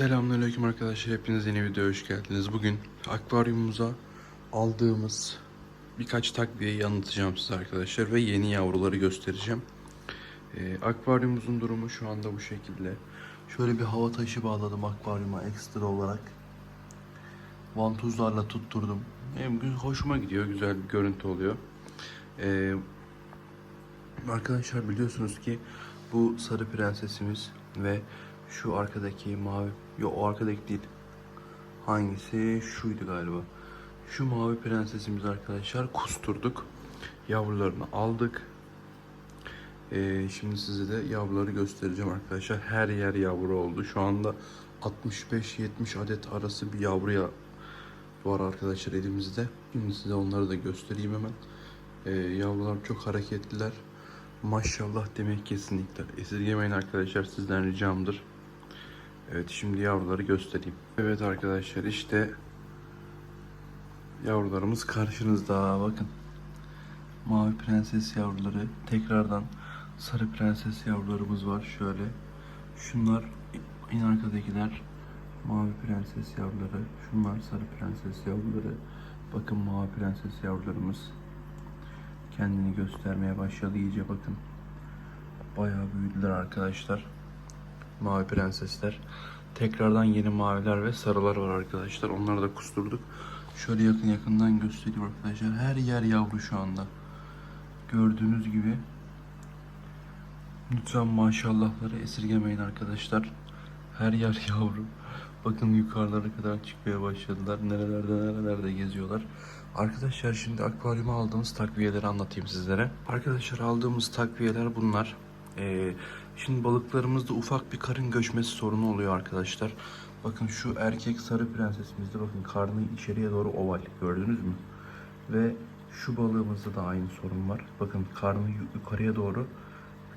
Selamünaleyküm arkadaşlar. Hepiniz yeni videoya hoş geldiniz. Bugün akvaryumumuza aldığımız birkaç takviyeyi anlatacağım size arkadaşlar ve yeni yavruları göstereceğim. Ee, akvaryumumuzun durumu şu anda bu şekilde. Şöyle bir hava taşı bağladım akvaryuma ekstra olarak. Vantuzlarla tutturdum. Hem gü- hoşuma gidiyor, güzel bir görüntü oluyor. Ee, Arkadaşlar biliyorsunuz ki bu sarı prensesimiz ve şu arkadaki mavi, yok o arkadaki değil. Hangisi? Şuydu galiba. Şu mavi prensesimiz arkadaşlar kusturduk. Yavrularını aldık. Ee, şimdi size de yavruları göstereceğim arkadaşlar. Her yer yavru oldu. Şu anda 65-70 adet arası bir yavruya var arkadaşlar elimizde. Şimdi size onları da göstereyim hemen. Ee, yavrular çok hareketliler. Maşallah demek kesinlikle. Esirgemeyin arkadaşlar sizden ricamdır. Evet şimdi yavruları göstereyim. Evet arkadaşlar işte yavrularımız karşınızda bakın. Mavi prenses yavruları tekrardan sarı prenses yavrularımız var şöyle. Şunlar en arkadakiler mavi prenses yavruları. Şunlar sarı prenses yavruları. Bakın mavi prenses yavrularımız kendini göstermeye başladı iyice bakın. Bayağı büyüdüler arkadaşlar. Mavi prensesler. Tekrardan yeni maviler ve sarılar var arkadaşlar. Onları da kusturduk. Şöyle yakın yakından göstereyim arkadaşlar. Her yer yavru şu anda. Gördüğünüz gibi. Lütfen maşallahları esirgemeyin arkadaşlar. Her yer yavru. Bakın yukarılara kadar çıkmaya başladılar. Nerelerde nerelerde geziyorlar. Arkadaşlar şimdi akvaryuma aldığımız takviyeleri anlatayım sizlere. Arkadaşlar aldığımız takviyeler bunlar. Ee, şimdi balıklarımızda ufak bir karın göçmesi sorunu oluyor arkadaşlar. Bakın şu erkek sarı prensesimizde bakın karnı içeriye doğru oval gördünüz mü? Ve şu balığımızda da aynı sorun var. Bakın karnı yu- yukarıya doğru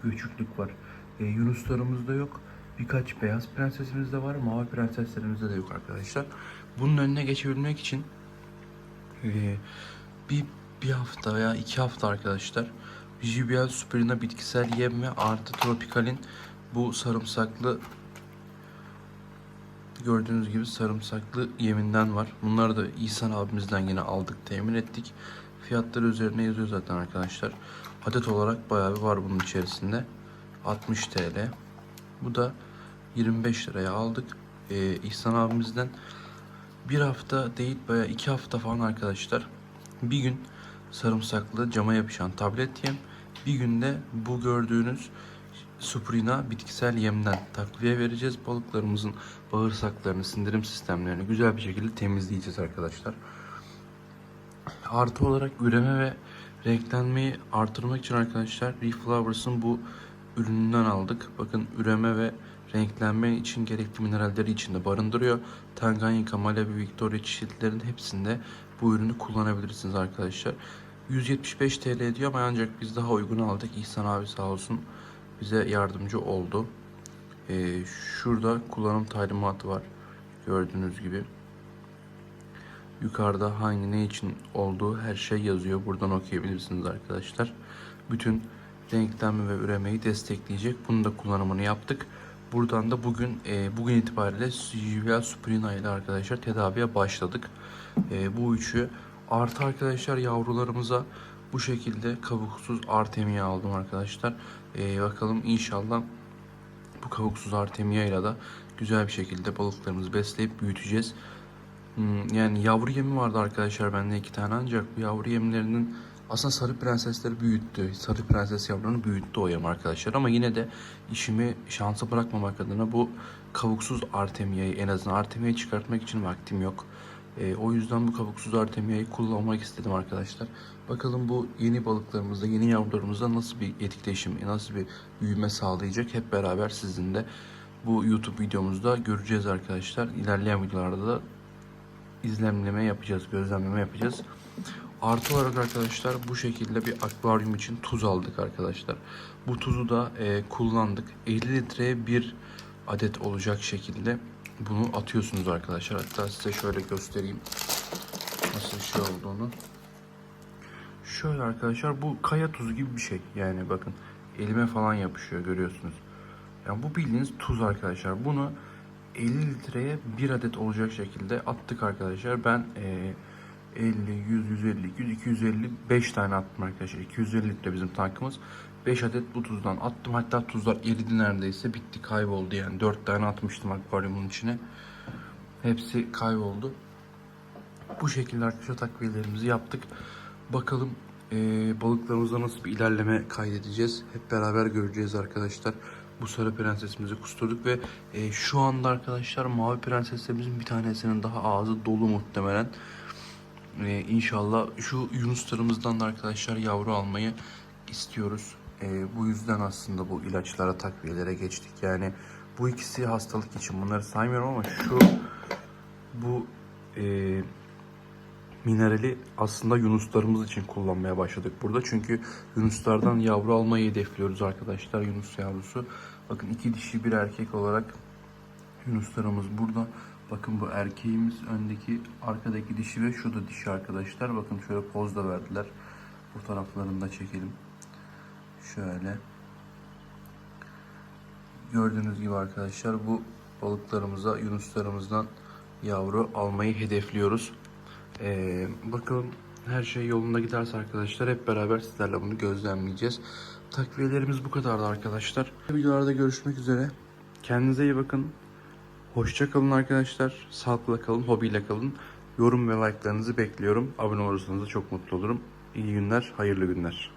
göçüklük var. Ee, yunuslarımızda yok. Birkaç beyaz prensesimizde var. Mavi prenseslerimizde de yok arkadaşlar. Bunun önüne geçebilmek için ee, bir, bir hafta veya iki hafta arkadaşlar JBL Superina bitkisel yem ve artı Tropical'in bu sarımsaklı gördüğünüz gibi sarımsaklı yeminden var. Bunları da İhsan abimizden yine aldık, temin ettik. Fiyatları üzerine yazıyor zaten arkadaşlar. Adet olarak bayağı bir var bunun içerisinde. 60 TL. Bu da 25 liraya aldık. Ee, İhsan abimizden bir hafta değil bayağı iki hafta falan arkadaşlar. Bir gün sarımsaklı cama yapışan tablet yem. Bir günde bu gördüğünüz Suprina bitkisel yemden takviye vereceğiz. Balıklarımızın bağırsaklarını, sindirim sistemlerini güzel bir şekilde temizleyeceğiz arkadaşlar. Artı olarak üreme ve renklenmeyi artırmak için arkadaşlar Reflowers'ın bu ürününden aldık. Bakın üreme ve renklenme için gerekli mineralleri içinde barındırıyor. Tanganyika, Malibu, Victoria çeşitlerinin hepsinde bu ürünü kullanabilirsiniz arkadaşlar. 175 TL ediyor ama ancak biz daha uygun aldık. İhsan abi sağ olsun bize yardımcı oldu. Ee, şurada kullanım talimatı var. Gördüğünüz gibi. Yukarıda hangi ne için olduğu her şey yazıyor. Buradan okuyabilirsiniz arkadaşlar. Bütün renklenme ve üremeyi destekleyecek. Bunu da kullanımını yaptık. Buradan da bugün e, bugün itibariyle Juvel Suprina ile arkadaşlar tedaviye başladık. E, bu üçü artı arkadaşlar yavrularımıza bu şekilde kabuksuz artemia aldım arkadaşlar. E, bakalım inşallah bu kabuksuz artemia ile de güzel bir şekilde balıklarımızı besleyip büyüteceğiz. Hmm, Yani yavru yemi vardı arkadaşlar bende iki tane ancak bu yavru yemlerinin aslında sarı prensesleri büyüttü. Sarı prenses yavrularını büyüttü o yem arkadaşlar ama yine de işimi şansa bırakmamak adına bu kabuksuz artemiyayı en azından artemiyayı çıkartmak için vaktim yok. Ee, o yüzden bu kabuksuz artemiyayı kullanmak istedim arkadaşlar. Bakalım bu yeni balıklarımızda, yeni yavrularımızda nasıl bir etkileşim, nasıl bir büyüme sağlayacak hep beraber sizinle bu YouTube videomuzda göreceğiz arkadaşlar. İlerleyen videolarda da izlemleme yapacağız, gözlemleme yapacağız. Artı olarak arkadaşlar bu şekilde bir akvaryum için tuz aldık arkadaşlar. Bu tuzu da e, kullandık. 50 litreye bir adet olacak şekilde bunu atıyorsunuz arkadaşlar. Hatta size şöyle göstereyim nasıl bir şey olduğunu. Şöyle arkadaşlar bu kaya tuzu gibi bir şey. Yani bakın elime falan yapışıyor görüyorsunuz. Yani bu bildiğiniz tuz arkadaşlar. Bunu 50 litreye bir adet olacak şekilde attık arkadaşlar. Ben e, 50, 100, 150, 200, 250, 5 tane attım arkadaşlar. 250 litre bizim tankımız. 5 adet bu tuzdan attım. Hatta tuzlar eridi neredeyse. Bitti kayboldu yani. 4 tane atmıştım akvaryumun içine. Hepsi kayboldu. Bu şekilde arkadaşlar takviyelerimizi yaptık. Bakalım e, balıklarımızda nasıl bir ilerleme kaydedeceğiz. Hep beraber göreceğiz arkadaşlar. Bu sarı prensesimizi kusturduk ve e, şu anda arkadaşlar mavi prenseslerimizin bir tanesinin daha ağzı dolu muhtemelen. E, inşallah şu yunuslarımızdan da arkadaşlar yavru almayı istiyoruz. E, bu yüzden aslında bu ilaçlara takviyelere geçtik. Yani bu ikisi hastalık için bunları saymıyorum ama şu bu e, minerali aslında yunuslarımız için kullanmaya başladık burada. Çünkü yunuslardan yavru almayı hedefliyoruz arkadaşlar. Yunus yavrusu. Bakın iki dişi bir erkek olarak yunuslarımız burada. Bakın bu erkeğimiz öndeki arkadaki dişi ve şu da dişi arkadaşlar. Bakın şöyle poz da verdiler. Bu taraflarını da çekelim. Şöyle. Gördüğünüz gibi arkadaşlar bu balıklarımıza yunuslarımızdan yavru almayı hedefliyoruz. Ee, bakalım her şey yolunda giderse arkadaşlar hep beraber sizlerle bunu gözlemleyeceğiz. Takviyelerimiz bu kadardı arkadaşlar. Videolarda görüşmek üzere. Kendinize iyi bakın. Hoşça kalın arkadaşlar. Sağlıkla kalın, hobiyle kalın. Yorum ve like'larınızı bekliyorum. Abone olursanız da çok mutlu olurum. İyi günler, hayırlı günler.